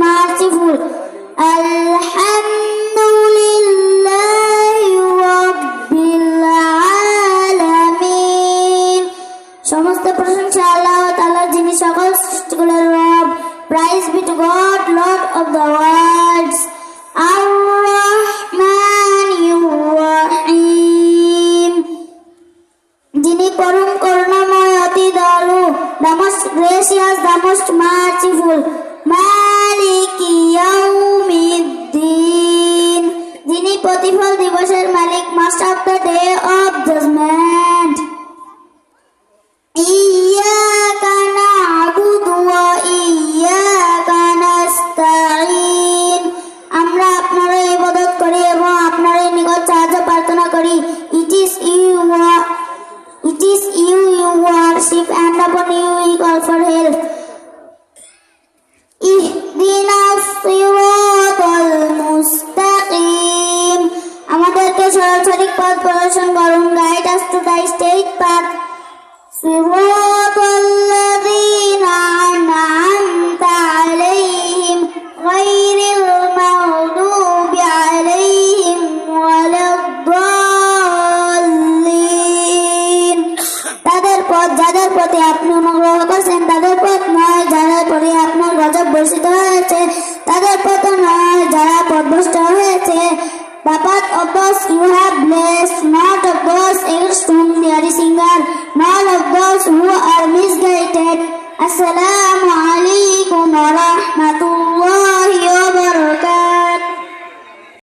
merciful. Alhamdulillahi Rabbil Alamin. সমস্ত প্রশংসা আল্লাহ তাআলা, যিনি সকল সৃষ্টিগুলোর রব, praise be to God, lord of the worlds আর রহমান রহিম যিনি পরম করুণাময়, অতি দয়ালু the most gracious the most merciful প্রতিফল দিবসের মালিক master of the day of judgement إياك نعبد وإياك نستعين আমরা আপনারই ইবাদত করি এবং আপনারই নিকট সাহায্য প্রার্থনা করি it is you it is you you worship and upon you we call for help esoteric path pollution column guide us to the state path. صراط الذين أنعمت عليهم غير المغضوب عليهم ولا الضالين তাদের পথ যাদের পথে আপনি অনুগ্রহ করছেন তাদের পথ নয় যাদের পথে আপনার গজব বর্ষিত হয়েছে 死了。